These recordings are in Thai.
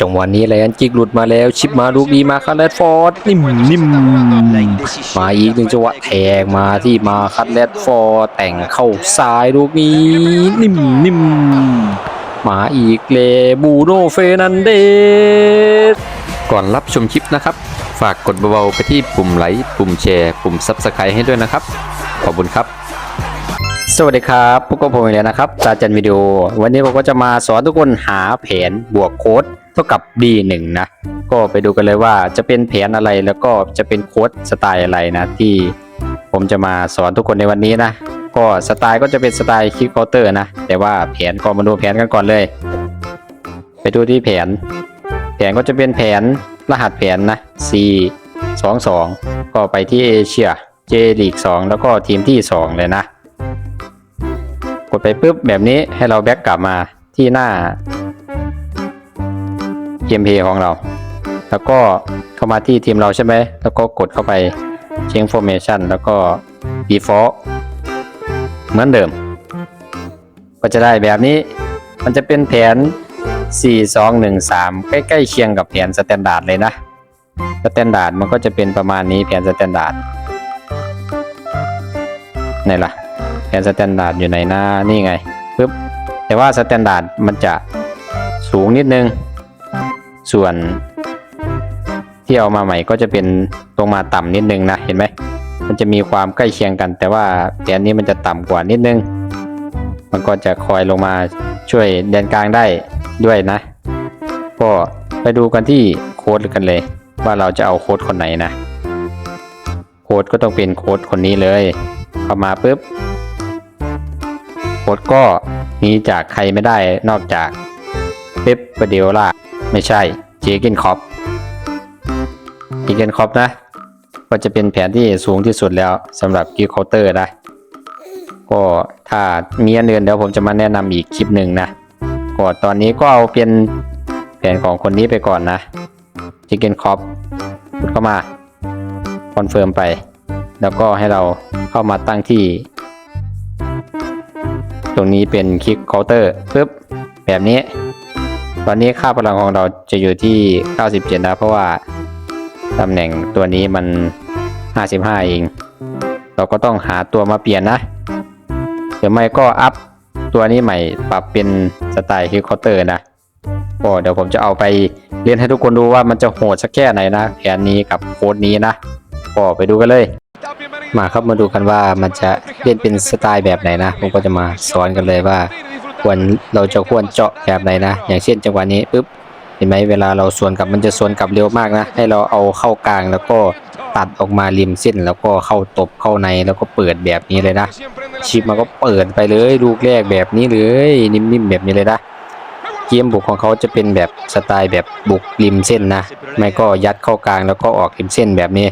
จังหวะนี้แลนจิกหลุดมาแล้วชิปมาลูกดีมาคาร์เลตฟอร์ดนิ่มนิ่มมาอีกหนึ่งจังหวะแทงมาที่มาคาร์เลตฟอร์ดแต่งเข้าซ้ายลูกนี้นิ่มนิ่มมาอีกเลบูโนเฟรนันเดสก่อนรับชมคลิปนะครับ ฝากกดเบาๆไปที่ปุ่มไลค์ปุ่มแชร์ปุ่ม Subscribe ให้ด้วยนะครับ ขอบคุณครับ สวัสดีครับพวกกับผมอีกแล้วนะครับตาจันวิดีโอ วันนี้ผมก็จะมาสอนทุกคนหาแผนบวกโค้ดเท่ากับ D1 นะ ก็ไปดูกันเลยว่าจะเป็นแผนอะไรแล้วก็จะเป็นโค้ดสไตล์อะไรนะ ที่ผมจะมาสอนทุกคนในวันนี้นะ ก็สไตล์ก็จะเป็นสไตล์คิกเคาน์เตอร์นะ แต่ว่าแผนก็มาดูแผนกันก่อนเลย ไปดูที่แผน แผนก็จะเป็นแผนรหัสแผนนะ C 2 2 ก็ไปที่เอเชีย J ลีก2แล้วก็ทีมที่ 2 เลยนะ กดไปปุ๊บแบบนี้ให้เราแบ็กกลับมาที่หน้า GMP ของเรา แล้วก็เข้ามาที่ทีมเราใช่ไหม แล้วก็กดเข้าไป change formation แล้วก็ default เหมือนเดิม ก็จะได้แบบนี้ มันจะเป็นแผน 4 2 1 3 ใกล้ๆเคียงกับแผนสแตนดาร์ดเลยนะ สแตนดาร์ดมันก็จะเป็นประมาณนี้แผนสแตนดาร์ดไหนล่ะ แผนสแตนดาร์ดอยู่ไหนนะนี่ไงปึ๊บแต่ว่าสแตนดาร์ดมันจะสูงนิดนึง ส่วนที่เอามาใหม่ก็จะเป็นตรงมาต่ำนิดนึงนะเห็นไหมมันจะมีความใกล้เคียงกัน แต่ว่าแผนนี้มันจะต่ำกว่านิดนึง มันก็จะคอยลงมาช่วยแดนกลางได้ด้วยนะ ก็ไปดูกันที่โค้ดกันเลย ว่าเราจะเอาโค้ดคนไหนนะ โค้ดก็ต้องเป็นโค้ดคนนี้เลย เข้ามาปุ๊บโค้ดก็หนีจากใครไม่ได้นอกจากเป๊ปเปเดโอล่า ไม่ใช่เจเกนคอปเจเกนคอปนะ ก็จะเป็นแผนที่สูงที่สุดแล้วสำหรับกิลเคาน์เตอร์นะ ก็ถ้ามีอันอื่นเดี๋ยวผมจะมาแนะนำอีกคลิปหนึ่งนะก็ตอนนี้ก็เอาเป็นแผนของคนนี้ไปก่อนนะเจเกนคอปกดเข้ามาคอนเฟิร์มไป แล้วก็ให้เราเข้ามาตั้งที่ ตรงนี้เป็นคลิกเคาน์เตอร์ปึ๊บแบบนี้ ตอนนี้ค่าพลังของเราจะอยู่ที่ 97 นะ เพราะว่าตำแหน่งตัวนี้มัน 55 เอง เราก็ต้องหาตัวมาเปลี่ยนนะหรือไม่ก็อัพตัวนี้ใหม่ปรับเป็นสไตล์คลิกเคาน์เตอร์นะก็เดี๋ยวผมจะเอาไปเรียนให้ทุกคนดูว่ามันจะโหดสักแค่ไหนนะแผนนี้กับโค้ดนี้นะก็ไปดูกันเลย มาครับมาดูกันว่ามันจะเล่นเป็นสไตล์แบบไหนนะ ผมก็จะมาสอนกันเลยว่า ควรเราจะควรเจาะแบบไหนนะ อย่างเช่นจังหวะนี้ปุ๊บเห็นไหมเวลาเราสวนกลับมันจะสวนกลับเร็วมากนะ ให้เราเอาเข้ากลางแล้วก็ตัดออกมาริมเส้น แล้วก็เข้าตบเข้าในแล้วก็เปิดแบบนี้เลยนะ ชิปมันก็เปิดไปเลยลูกแรกแบบนี้เลยนิ่มๆแบบนี้เลยนะเกมบุกของเขาจะเป็นแบบสไตล์แบบบุกริมเส้นนะ ไม่ก็ยัดเข้ากลางแล้วก็ออกริมเส้นแบบนี้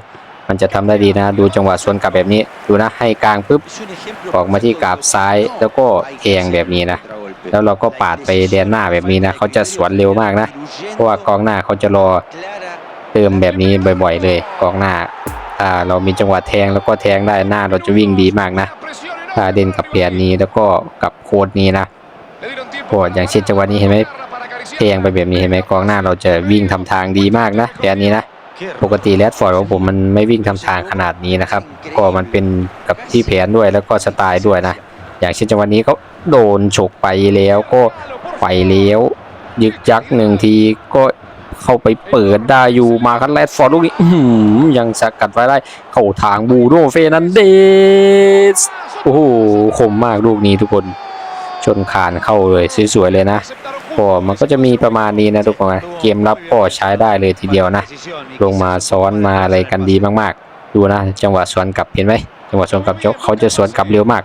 มันจะทำได้ดีนะ ดูจังหวะสวนกลับแบบนี้ ดูนะให้กลางปุ๊บออกมาที่กราบซ้ายแล้วก็แทงแบบนี้นะ แล้วเราก็ปาดไปแดนหน้าแบบนี้นะเขาจะสวนเร็วมากนะ เพราะว่ากองหน้าเขาจะรอเติมแบบนี้บ่อย ๆ เลย กองหน้าอ่าเรามีจังหวะแทงแล้วก็แทงได้หน้าเราจะวิ่งดีมากนะถ้าเด่นกับแผนนี้แล้วก็กับโคดนี้นะโคดอย่างเช่นจังหวะนี้เห็นไหมแทงไปแบบนี้เห็นไหมกองหน้าเราจะวิ่งทำทางดีมากนะแผนนี้นะปกติแรดฟอร์ดของผมมันไม่วิ่งทำทางขนาดนี้นะครับ ก็มันเป็นกับที่แผนด้วยแล้วก็สไตล์ด้วยนะ อย่างเช่นจังหวะนี้ก็โดนฉกไปแล้วก็ไปแล้วยึกยักหนึ่งทีก็เข้าไปเปิดได้อยู่มาคันแรดฟอร์ดลูกนี้ยังสกัดไว้ได้เข้าทางบูโนเฟนันเดสโอ้โหคมมากลูกนี้ทุกคน ชนคานเข้าเลยสวยๆเลยนะก็มันก็จะมีประมาณนี้นะทุกคนเกมรับก็ใช้ได้เลยทีเดียวนะ ลงมาซ้อนมาอะไรกันดีมากๆ ดูนะ จังหวะสวนกลับเห็นไหมจังหวะสวนกลับเขาจะสวนกลับเร็วมาก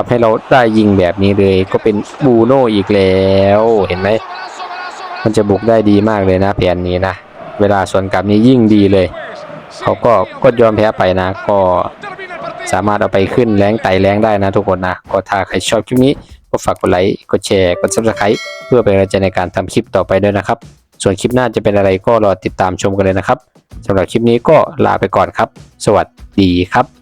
ทำให้เราได้ยิงแบบนี้เลย ก็เป็นบูโน่อีกแล้วเห็นไหมมันจะบุกได้ดีมากเลยนะแผนนี้นะ เวลาส่วนกลับนี้ยิ่งดีเลย เขาก็ก็ยอมแพ้ไปนะ ก็สามารถเอาไปขึ้นแรงไต่แรงได้นะทุกคนนะ ก็ถ้าใครชอบคลิปนี้ก็ฝากกดไลค์กดแชร์กด subscribe เพื่อเป็นกำลังใจในการทำคลิปต่อไปด้วยนะครับ ส่วนคลิปหน้าจะเป็นอะไรก็รอติดตามชมกันเลยนะครับสำหรับคลิปนี้ก็ลาไปก่อนครับ สวัสดีครับ